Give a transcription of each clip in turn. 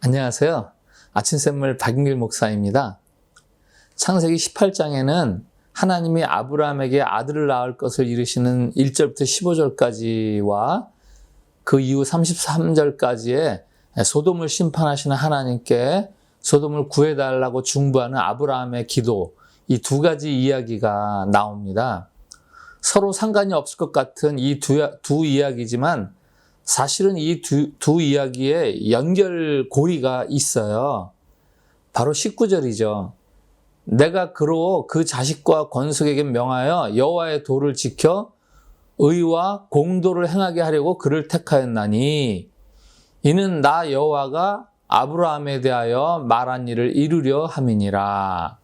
안녕하세요. 아침샘물 박인길 목사입니다. 창세기 18장에는 하나님이 아브라함에게 아들을 낳을 것을 이르시는 1절부터 15절까지와 그 이후 33절까지의 소돔을 심판하시는 하나님께 소돔을 구해달라고 중부하는 아브라함의 기도, 이 두 가지 이야기가 나옵니다. 서로 상관이 없을 것 같은 이 두, 두 이야기지만 사실은 이 두, 두 이야기에 연결고리가 있어요. 바로 19절이죠. 내가 그로 그 자식과 권속에게 명하여 여호와의 도를 지켜 의와 공도를 행하게 하려고 그를 택하였나니 이는 나 여호와가 아브라함에 대하여 말한 일을 이루려 함이니라.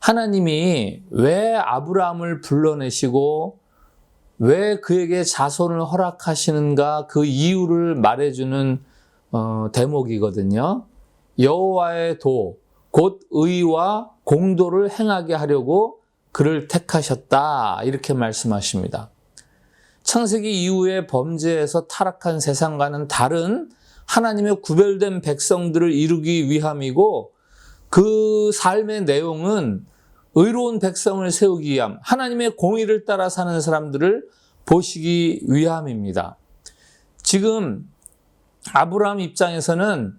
하나님이 왜 아브라함을 불러내시고 왜 그에게 자손을 허락하시는가 그 이유를 말해주는 어, 대목이거든요. 여호와의 도, 곧 의와 공도를 행하게 하려고 그를 택하셨다 이렇게 말씀하십니다. 창세기 이후에 범죄에서 타락한 세상과는 다른 하나님의 구별된 백성들을 이루기 위함이고 그 삶의 내용은 의로운 백성을 세우기 위함, 하나님의 공의를 따라 사는 사람들을 보시기 위함입니다. 지금 아브라함 입장에서는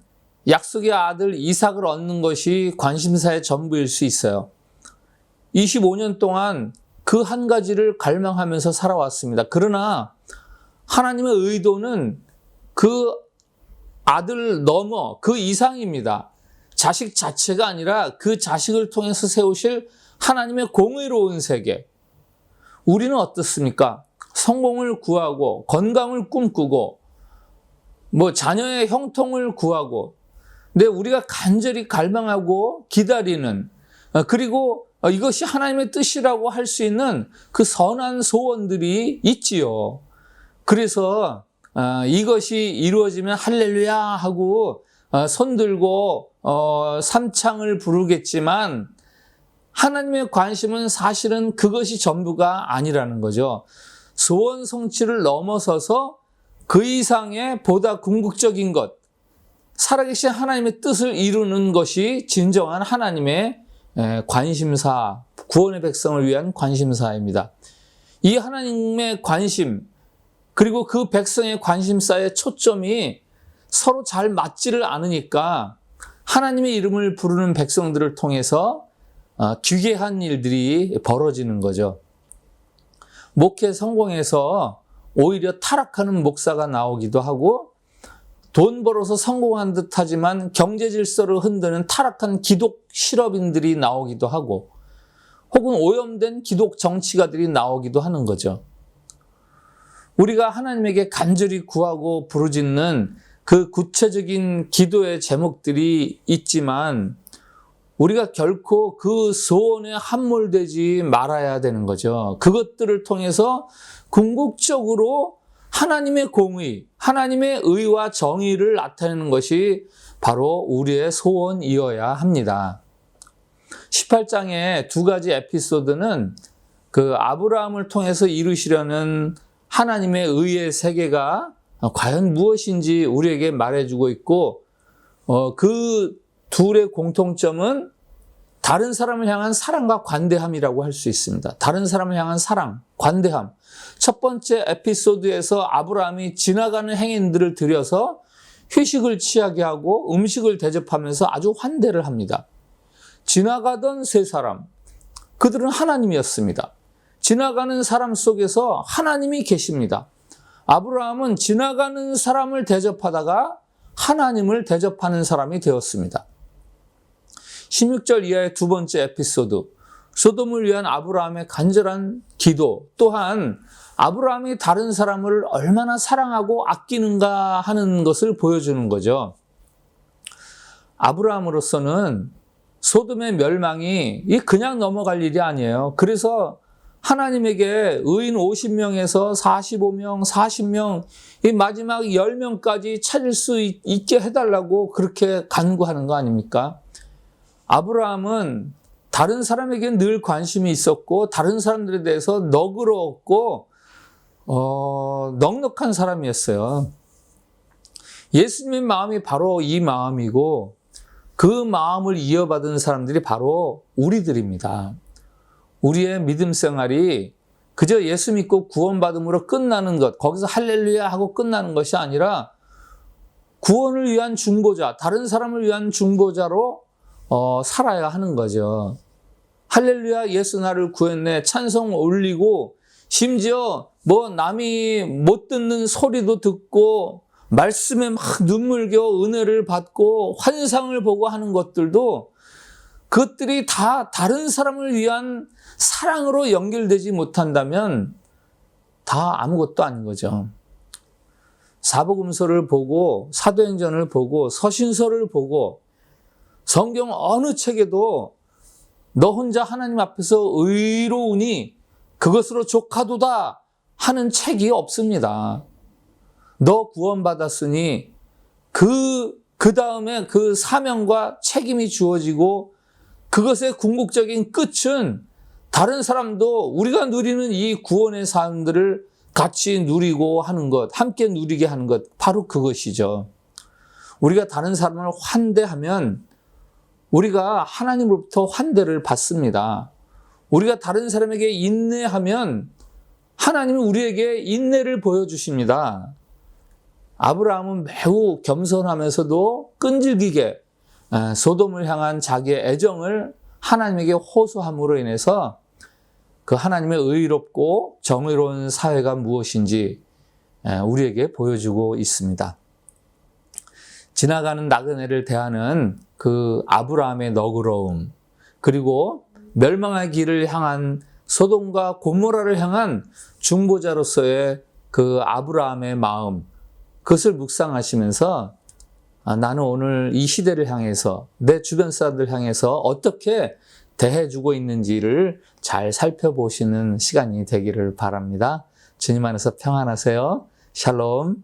약속의 아들 이삭을 얻는 것이 관심사의 전부일 수 있어요. 25년 동안 그 한 가지를 갈망하면서 살아왔습니다. 그러나 하나님의 의도는 그 아들 넘어 그 이상입니다. 자식 자체가 아니라 그 자식을 통해서 세우실 하나님의 공의로운 세계. 우리는 어떻습니까? 성공을 구하고 건강을 꿈꾸고 뭐 자녀의 형통을 구하고 근데 우리가 간절히 갈망하고 기다리는 어, 그리고 이것이 하나님의 뜻이라고 할 수 있는 그 선한 소원들이 있지요. 그래서 어, 이것이 이루어지면 할렐루야 하고 어, 손 들고 삼창을 부르겠지만 하나님의 관심은 사실은 그것이 전부가 아니라는 거죠. 소원 성취를 넘어서서 그 이상의 보다 궁극적인 것, 살아계신 하나님의 뜻을 이루는 것이 진정한 하나님의 관심사, 구원의 백성을 위한 관심사입니다. 이 하나님의 관심, 그리고 그 백성의 관심사의 초점이 서로 잘 맞지를 않으니까 하나님의 이름을 부르는 백성들을 통해서 어, 기괴한 일들이 벌어지는 거죠. 목회 성공해서 오히려 타락하는 목사가 나오기도 하고 돈 벌어서 성공한 듯 하지만 경제 질서를 흔드는 타락한 기독 실업인들이 나오기도 하고 혹은 오염된 기독 정치가들이 나오기도 하는 거죠. 우리가 하나님에게 간절히 구하고 부르짖는 그 구체적인 기도의 제목들이 있지만 우리가 결코 그 소원에 함몰되지 말아야 되는 거죠. 그것들을 통해서 궁극적으로 하나님의 공의, 하나님의 의와 정의를 나타내는 것이 바로 우리의 소원이어야 합니다. 18장의 두 가지 에피소드는 그 아브라함을 통해서 이루시려는 하나님의 의의 세계가 과연 무엇인지 우리에게 말해주고 있고, 어, 그 둘의 공통점은 다른 사람을 향한 사랑과 관대함이라고 할 수 있습니다. 다른 사람을 향한 사랑, 관대함. 첫 번째 에피소드에서 아브라함이 지나가는 행인들을 들여서 휴식을 취하게 하고 음식을 대접하면서 아주 환대를 합니다. 지나가던 세 사람, 그들은 하나님이었습니다. 지나가는 사람 속에서 하나님이 계십니다. 아브라함은 지나가는 사람을 대접하다가 하나님을 대접하는 사람이 되었습니다. 16절 이하의 두 번째 에피소드. 소돔을 위한 아브라함의 간절한 기도 또한 아브라함이 다른 사람을 얼마나 사랑하고 아끼는가 하는 것을 보여주는 거죠. 아브라함으로서는 소돔의 멸망이 그냥 넘어갈 일이 아니에요. 그래서 하나님에게 의인 50명에서 45명, 40명, 이 마지막 10명까지 찾을 수 있게 해달라고 그렇게 간구하는 거 아닙니까? 아브라함은 다른 사람에게 늘 관심이 있었고 다른 사람들에 대해서 너그러웠고 어, 넉넉한 사람이었어요. 예수님의 마음이 바로 이 마음이고 그 마음을 이어받은 사람들이 바로 우리들입니다. 우리의 믿음 생활이 그저 예수 믿고 구원받음으로 끝나는 것, 거기서 할렐루야 하고 끝나는 것이 아니라 구원을 위한 중보자, 다른 사람을 위한 중보자로 어, 살아야 하는 거죠. 할렐루야, 예수 나를 구했네, 찬송 올리고, 심지어 뭐 남이 못 듣는 소리도 듣고, 말씀에 막 눈물겨 은혜를 받고, 환상을 보고 하는 것들도 그것들이 다 다른 사람을 위한 사랑으로 연결되지 못한다면 다 아무것도 아닌 거죠. 사복음서를 보고 사도행전을 보고 서신서를 보고 성경 어느 책에도 너 혼자 하나님 앞에서 의로우니 그것으로 족하도다 하는 책이 없습니다. 너 구원받았으니 그, 그 다음에 그 사명과 책임이 주어지고 그것의 궁극적인 끝은 다른 사람도 우리가 누리는 이 구원의 삶들을 같이 누리고 하는 것, 함께 누리게 하는 것, 바로 그것이죠. 우리가 다른 사람을 환대하면 우리가 하나님으로부터 환대를 받습니다. 우리가 다른 사람에게 인내하면 하나님은 우리에게 인내를 보여주십니다. 아브라함은 매우 겸손하면서도 끈질기게 아, 소돔을 향한 자기의 애정을 하나님에게 호소함으로 인해서 그 하나님의 의롭고 정의로운 사회가 무엇인지 우리에게 보여주고 있습니다. 지나가는 나그네를 대하는 그 아브라함의 너그러움, 그리고 멸망의 길을 향한 소돔과 고모라를 향한 중보자로서의 그 아브라함의 마음, 그것을 묵상하시면서 아, 나는 오늘 이 시대를 향해서 내 주변 사람들 향해서 어떻게 대해주고 있는지를 잘 살펴보시는 시간이 되기를 바랍니다. 주님 안에서 평안하세요. 샬롬.